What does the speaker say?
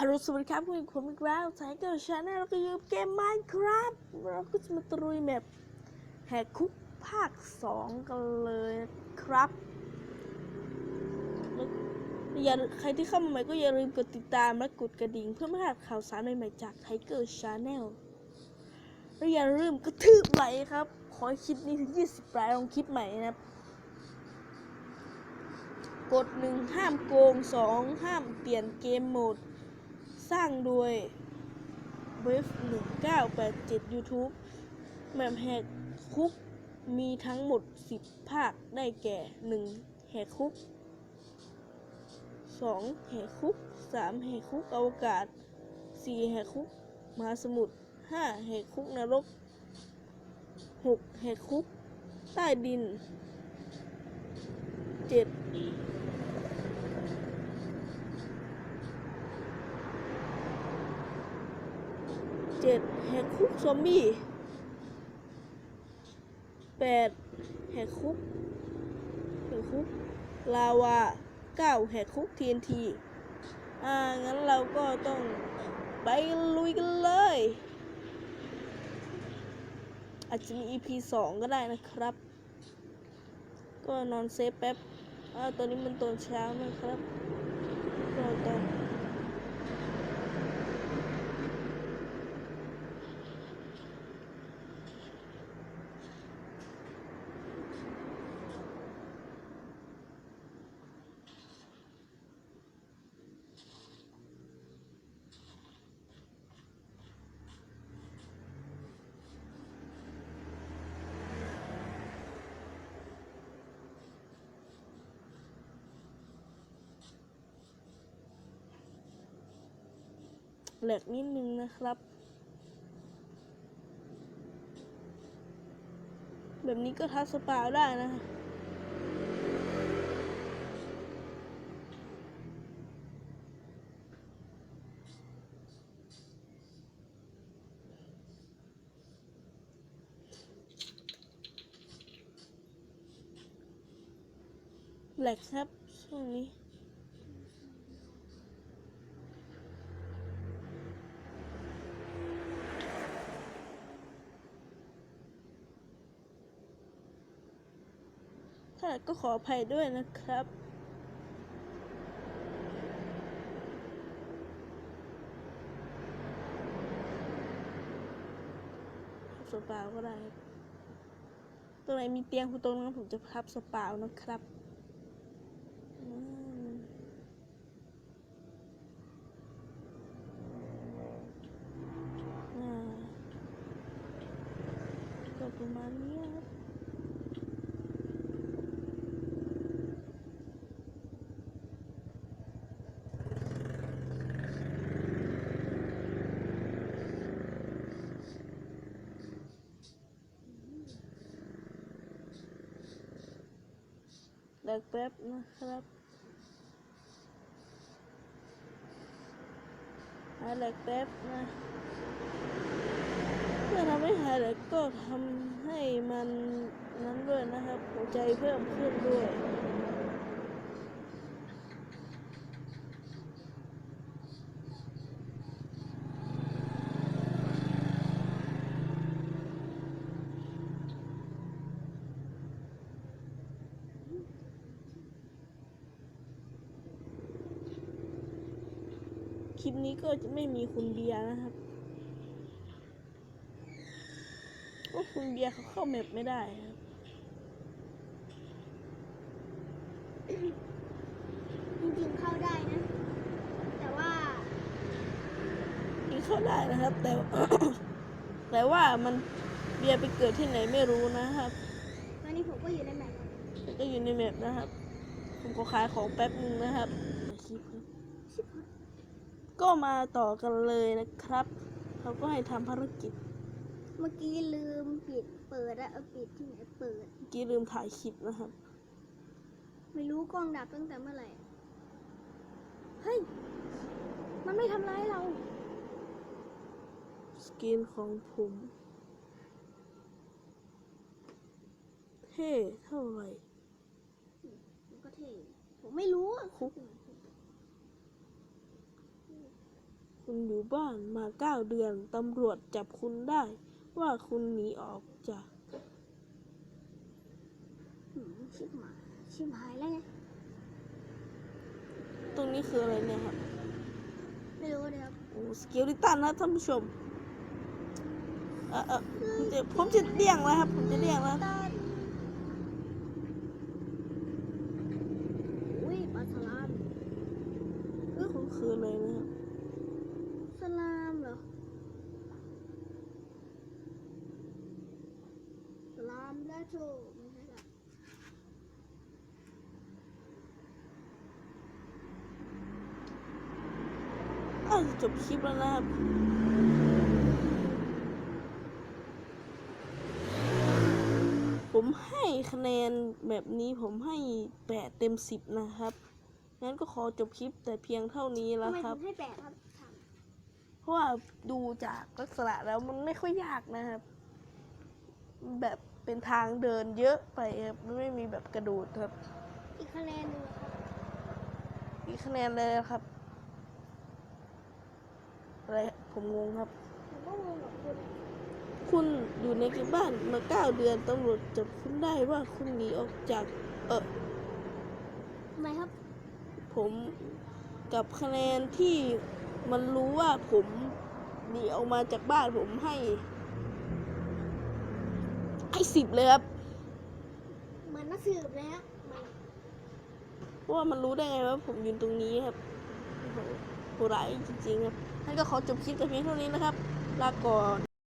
ฮัลโหลสวัสดีครับคุณผมอีกแล้วสายเกิดชาแนลแล้วก็อยูเกมไมน์ครับเราก็จะมาตรุยแมปแหกคุกภาค 2 กันเลยนะครับแล้วอย่าใครที่เข้ามาใหม่ก็อย่าลืมกดติดตามและกดกระดิ่งเพื่อไม่พลาดข่าวสารใหม่ๆจากไทเกอร์ชาแนลและอย่าลืมกระทืบไลค์ครับ ขอคลิปนี้ถึง 20ไลค์ลองคลิปใหม่นะครับกดหนึ่งห้ามโกงสองห้ามเปลี่ยนเกมโหมด สร้างโดยเวฟ1987 YouTube แมปแหกคุกมีทั้งหมด 10 ภาคได้แก่ 1. แหกคุก 2. แหกคุก 3. แหกคุกอวกาศ 4. แหกคุกมหาสมุทร 5. แหกคุกนรก 6. แหกคุก ใต้ดิน 7. เจ็ดแหกคุกซอมบี้แปดแหกคุกแหกคุกลาวาเก้าแหกคุก TNT อ่า งั้นเราก็ต้องไปลุยกันเลย อาจจะมี EP 2ก็ได้นะครับ ก็นอนเซฟแป๊บอ่าตอนนี้มันตอนเช้านะครับก็ต้อง แหลกนิดนึงนะครับ แบบนี้ก็ทัสปาได้นะแหลกครับช่วงนี้ ถ้าก็ขออภัยด้วยนะครับสปาวก็ได้ครับตรงไหนมีเตียงคุณตรงนั้นผมจะพับสปาวนะครับอืมก็ประมาณนี้ครับ เด็กแป๊บนะครับหาเหล็กแป๊บนะเพื่อทำให้หาเหล็กก็ทำให้มันนั้นด้วยนะครับหัวใจเพิ่มขึ้นด้วย คลิปนี้ก็จะไม่มีคุณเบียร์นะครับเพราะคุณเบียร์เขาเข้าแมปไม่ได้ครับจริงๆเข้าได้นะ แต่ว่าจริงเข้าได้นะครับ แต่ แต่ว่ามันเบียร์ไปเกิดที่ไหนไม่รู้นะครับตอนนี้ผมก็อยู่ในแมปแต่ก็อยู่ในแมปนะครับ ผมก็ขายของแป๊บนึงนะครับคลิปครับ ก็มาต่อกันเลยนะครับ เขาก็ให้ทำภารกิจ เมื่อกี้ลืมปิดเปิดอะเอาปิดที่ไหนเปิด เมื่อกี้ลืมถ่ายคลิปนะครับ ไม่รู้กล้องดับตั้งแต่เมื่อไหร่ เฮ้ย มันไม่ทำร้ายเรา สกินของผมเท่เท่าไหร่ มันก็เท่ ผมไม่รู้อะ คุก คุณอยู่บ้านมาเก้าเดือน ตำรวจจับคุณได้ ว่าคุณหนีออกจากหืมชิบหายชิบหายแล้วไงตรงนี้คืออะไรเนี่ยครับ ไม่รู้เลยครับโอ้สเกลิตันนะท่านผู้ชม เออเออผมจะผมจะเลี่ยงแล้วครับ ผมจะเลี่ยงแล้ว ตันอุ้ยปลาสลามเออ มันคืออะไรนะครับ สลามเหรอส ลามและโชไม่ใช่ละอ้าวจบคลิปแล้วนะครับผมให้คะแนนแบบนี้ผมให้แปดเต็มสิบนะครับ งั้นก็ขอจบคลิปแต่เพียงเท่านี้แล้วครับ ให้แปดครับ เพราะว่าดูจากลักษณะแล้วมันไม่ค่อยยากนะครับ แบบ เป็นทางเดินเยอะไปครับมันไม่มีแบบกระโดดครับ อีกคะแนนหนึ่งครับอีกคะแนนเลยนะครับอะไรผมงงครับ ผมก็งงกับคุณคุณอยู่ในบ้านมาเก้าเดือนตำรวจจับคุณได้ว่าคุณหนีออกจาก เออทำไมครับ ผมกับคะแนนที่มันรู้ว่าผมหนีออกมาจากบ้านผมให้ ให้สิบเลยครับเหมือนนักสืบเลยฮะเหมือนเพราะว่ามันรู้ได้ไงว่าผมยืนตรงนี้ครับโอ้โหโหดร้ายจริงๆครับท่านก็ขอจบคลิปแต่เพียงเท่านี้นะครับ ลาก่อน